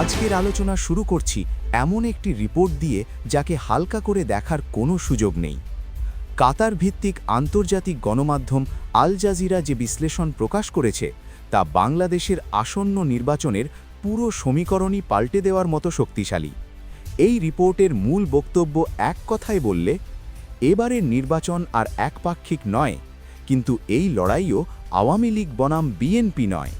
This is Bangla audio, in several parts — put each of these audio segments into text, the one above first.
আজকের আলোচনা শুরু করছি এমন একটি রিপোর্ট দিয়ে যাকে হালকা করে দেখার কোনো সুযোগ নেই। কাতার ভিত্তিক আন্তর্জাতিক গণমাধ্যম আল জাজিরা যে বিশ্লেষণ প্রকাশ করেছে, তা বাংলাদেশের আসন্ন নির্বাচনের পুরো সমীকরণই পাল্টে দেওয়ার মতো শক্তিশালী। এই রিপোর্টের মূল বক্তব্য এক কথায় বললে, এবারের নির্বাচন আর একপাক্ষিক নয়, কিন্তু এই লড়াইও আওয়ামী লীগ বনাম বিএনপি নয়।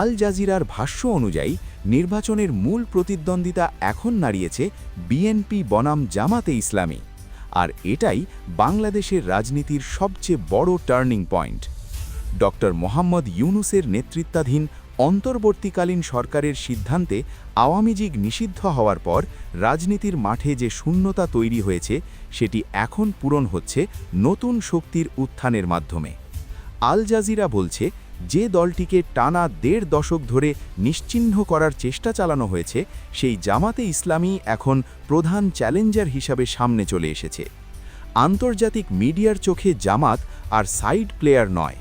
আল জাজিরার ভাষ্য অনুযায়ী নির্বাচনের মূল প্রতিদ্বন্দ্বিতা এখন নাড়িয়েছে বিএনপি বনাম জামাতে ইসলামী। আর এটাই বাংলাদেশের রাজনীতির সবচেয়ে বড় টার্নিং পয়েন্ট। ডক্টর মোহাম্মদ ইউনুসের নেতৃত্বাধীন অন্তর্বর্তীকালীন সরকারের সিদ্ধান্তে আওয়ামী লীগ নিষিদ্ধ হওয়ার পর রাজনীতির মাঠে যে শূন্যতা তৈরি হয়েছে, সেটি এখন পূরণ হচ্ছে নতুন শক্তির উত্থানের মাধ্যমে। আল জাজিরা বলছে যে দলটিকে টানা দেড় দশক ধরে নিশ্চিহ্ন করার চেষ্টা চালানো হয়েছে, সেই জামাতে ইসলামী এখন প্রধান চ্যালেঞ্জার হিসাবে সামনে চলে এসেছে। আন্তর্জাতিক মিডিয়ার চোখে জামাত আর সাইড প্লেয়ার নয়,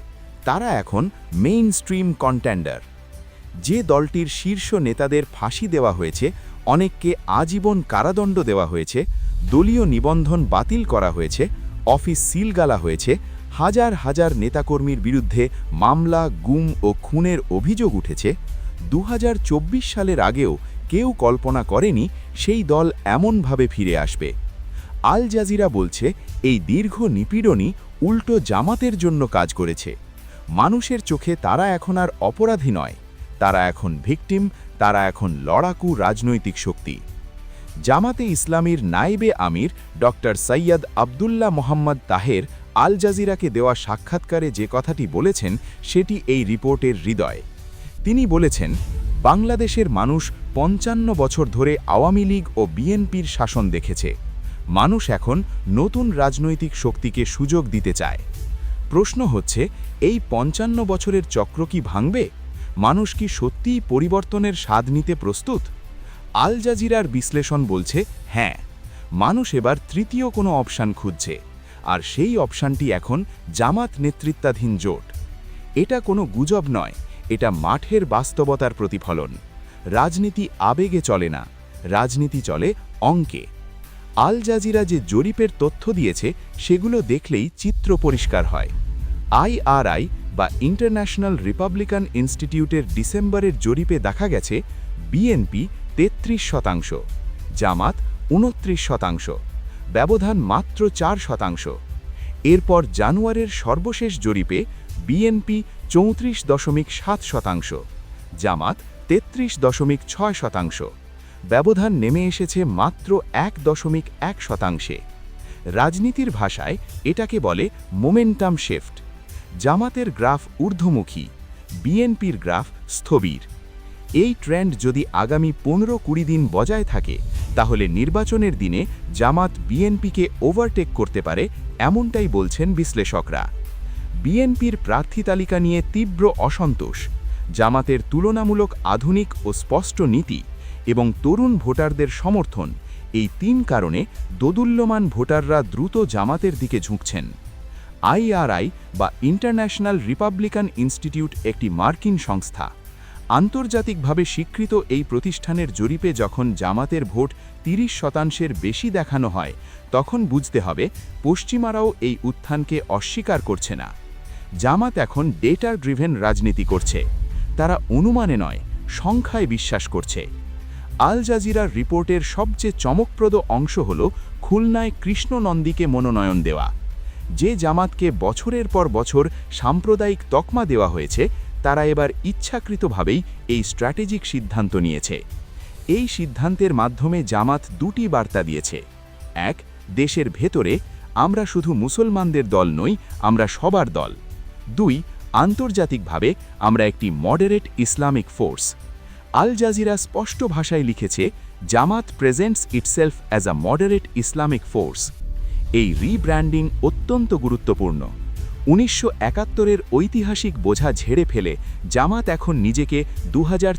তারা এখন মেইন স্ট্রিম কন্টেন্ডার। যে দলটির শীর্ষ নেতাদের ফাঁসি দেওয়া হয়েছে, অনেককে আজীবন কারাদণ্ড দেওয়া হয়েছে, দলীয় নিবন্ধন বাতিল করা হয়েছে, অফিস সিলগালা হয়েছে হাজার হাজার নেতাকর্মীর বিরুদ্ধে মামলা, গুম ও খুনের অভিযোগ উঠেছে। দু হাজার চব্বিশ সালের আগেও কেউ কল্পনা করেনি সেই দল এমনভাবে ফিরে আসবে। আল জাজিরা বলছে, এই দীর্ঘ নিপীড়নই উল্টো জামাতের জন্য কাজ করেছে। মানুষের চোখে তারা এখন আর অপরাধী নয়। তারা এখন ভিকটিম, তারা এখন লড়াকু রাজনৈতিক শক্তি। জামাতে ইসলামীর নাইবে আমির ডক্টর সৈয়দ আবদুল্লাহ মোহাম্মদ তাহের আল জাজিরাকে দেওয়া সাক্ষাৎকারে যে কথাটি বলেছেন, সেটি এই রিপোর্টের হৃদয়। তিনি বলেছেন, বাংলাদেশের মানুষ পঞ্চান্ন বছর ধরে আওয়ামী লীগ ও বিএনপির শাসন দেখেছে। মানুষ এখন নতুন রাজনৈতিক শক্তিকে সুযোগ দিতে চায়। প্রশ্ন হচ্ছে, এই পঞ্চান্ন বছরের চক্র কি ভাঙবে? মানুষ কি সত্যিই পরিবর্তনের স্বাদ নিতে প্রস্তুত? আল জাজিরার বিশ্লেষণ বলছে হ্যাঁ। মানুষ এবার তৃতীয় কোনো অপশান খুঁজছে। আর সেই অপশানটি এখন জামাত নেতৃত্বাধীন জোট। এটা কোনো গুজব নয়, এটা মাঠের বাস্তবতার প্রতিফলন। রাজনীতি আবেগে চলে না, রাজনীতি চলে অঙ্কে। আল জাজিরা যে জরিপের তথ্য দিয়েছে, সেগুলো দেখলেই চিত্র পরিষ্কার হয়। আইআরআই বা ইন্টারন্যাশনাল রিপাবলিকান ইনস্টিটিউটের ডিসেম্বরের জরিপে দেখা গেছে, বিএনপি তেত্রিশ শতাংশ, জামাত উনত্রিশ শতাংশ। ব্যবধান মাত্র চার শতাংশ। এরপর জানুয়ারির সর্বশেষ জরিপে বিএনপি চৌত্রিশ দশমিক সাত শতাংশ, জামাত তেত্রিশ দশমিক ছয় শতাংশ। ব্যবধান নেমে এসেছে মাত্র এক দশমিক এক শতাংশে। রাজনীতির ভাষায় এটাকে বলে মোমেন্টাম শিফট। জামাতের গ্রাফ ঊর্ধ্বমুখী, বিএনপির গ্রাফ স্থবির। এই ট্রেন্ড যদি আগামী পনেরো কুড়ি দিন বজায় থাকে তাহলে নির্বাচনের দিনে জামাত বিএনপিকে ওভারটেক করতে পারে, এমনটাই বলছেন বিশ্লেষকরা। বিএনপির প্রার্থী তালিকা নিয়ে তীব্র অসন্তোষ। জামাতের তুলনামূলক আধুনিক ও স্পষ্ট নীতি এবং তরুণ ভোটারদের সমর্থন, এই তিন কারণে দোদুল্যমান ভোটাররা দ্রুত জামাতের দিকে ঝুঁকছেন। আইআরআই বা ইন্টারন্যাশনাল রিপাবলিকান ইনস্টিটিউট একটি মার্কিন সংস্থা। আন্তর্জাতিকভাবে স্বীকৃত এই প্রতিষ্ঠানের জরিপে যখন জামাতের ভোট ৩০ শতাংশের বেশি দেখানো হয়, তখন বুঝতে হবে পশ্চিমারাও এই উত্থানকে অস্বীকার করছে না। জামাত এখন ডেটা ড্রিভেন রাজনীতি করছে। তারা অনুমানে নয়, সংখ্যায় বিশ্বাস করছে। আল জাজিরার রিপোর্টের সবচেয়ে চমকপ্রদ অংশ হল খুলনায় কৃষ্ণনন্দীকে মনোনয়ন দেওয়া। যে জামাতকে বছরের পর বছর সাম্প্রদায়িক তকমা দেওয়া হয়েছে তারা এবার ইচ্ছাকৃতভাবেই এই স্ট্র্যাটেজিক সিদ্ধান্ত নিয়েছে। এই সিদ্ধান্তের মাধ্যমে জামাত দুটি বার্তা দিয়েছে। এক, দেশের ভেতরে আমরা শুধু মুসলমানদের দল নই, আমরা সবার দল। দুই, আন্তর্জাতিকভাবে আমরা একটি moderate Islamic force. Al Jazeera স্পষ্ট ভাষায় লিখেছে, Jamaat presents itself as a moderate Islamic force. এই রিব্র্যান্ডিং অত্যন্ত গুরুত্বপূর্ণ। উনিশশো একাত্তরের ঐতিহাসিক বোঝা ঝেড়ে ফেলে জামাত এখন নিজেকে দু হাজার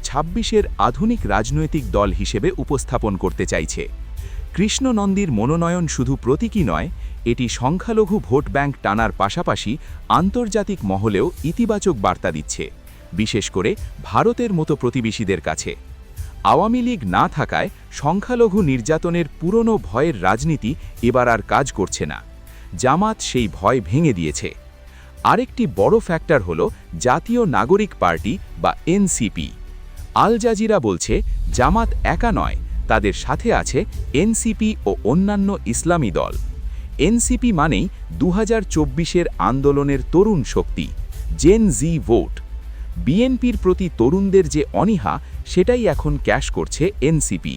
আধুনিক রাজনৈতিক দল হিসেবে উপস্থাপন করতে চাইছে। কৃষ্ণনন্দীর মনোনয়ন শুধু প্রতীকী নয়, এটি সংখ্যালঘু ভোট ব্যাংক টানার পাশাপাশি আন্তর্জাতিক মহলেও ইতিবাচক বার্তা দিচ্ছে, বিশেষ করে ভারতের মতো প্রতিবেশীদের কাছে। আওয়ামী লীগ না থাকায় সংখ্যালঘু নির্যাতনের পুরনো ভয়ের রাজনীতি এবার আর কাজ করছে না। জামাত সেই ভয় ভেঙে দিয়েছে। আরেকটি বড় ফ্যাক্টর হল জাতীয় নাগরিক পার্টি বা এনসিপি। আল জাজিরা বলছে, জামাত একা নয়, তাদের সাথে আছে এনসিপি ও অন্যান্য ইসলামী দল। এনসিপি মানেই দু হাজার আন্দোলনের তরুণ শক্তি, জেন জি ভোট। বিএনপির প্রতি তরুণদের যে অনীহা, সেটাই এখন ক্যাশ করছে এনসিপি।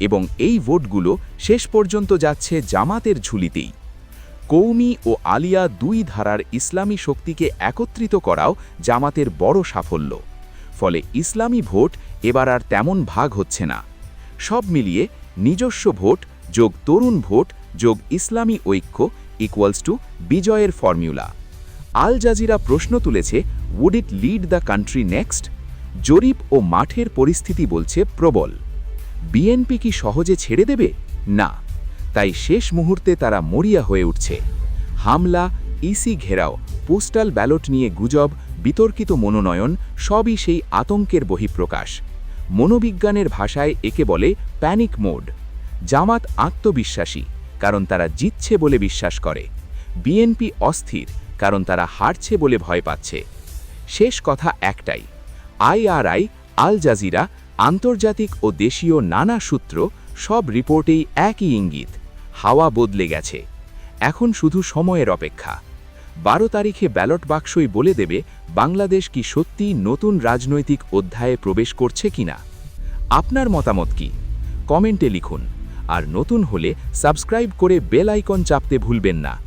এবং এই ভোটগুলো শেষ পর্যন্ত যাচ্ছে জামাতের ঝুলিতেই। কৌমি ও আলিয়া দুই ধারার ইসলামী শক্তিকে একত্রিত করাও জামাতের বড় সাফল্য। ফলে ইসলামী ভোট এবার আর তেমন ভাগ হচ্ছে না। সব মিলিয়ে নিজস্ব ভোট যোগ তরুণ ভোট যোগ ইসলামী ঐক্য ইকুয়ালস টু বিজয়ের ফর্মুলা আল জাজিরা প্রশ্ন তুলেছে would it lead the country next জরিপ ও মাঠের পরিস্থিতি বলছে প্রবল। বিএনপি কি সহজে ছেড়ে দেবে? না। তাই শেষ মুহূর্তে তারা মরিয়া হয়ে উঠছে। হামলা ইসি ঘেরাও, পোস্টাল ব্যালট নিয়ে গুজব, বিতর্কিত মনোনয়ন, সবই সেই আতঙ্কের বহিঃপ্রকাশ। মনোবিজ্ঞানের ভাষায় একে বলে প্যানিক মোড জামাত আত্মবিশ্বাসী, কারণ তারা জিতছে বলে বিশ্বাস করে। বিএনপি অস্থির, কারণ তারা হারছে বলে ভয় পাচ্ছে। শেষ কথা একটাই আইআরআই আল জাজিরা, আন্তর্জাতিক ও দেশীয় নানা সূত্র, সব রিপোর্টেই একই ইঙ্গিত। হাওয়া বদলে গেছে। এখন শুধু সময়ের অপেক্ষা। বারো তারিখে ব্যালট বাক্সই বলে দেবে বাংলাদেশ কি সত্যি নতুন রাজনৈতিক অধ্যায়ে প্রবেশ করছে কিনা। আপনার মতামত কি? কমেন্টে লিখুন। আর নতুন হলে সাবস্ক্রাইব করে বেল আইকন চাপতে ভুলবেন না।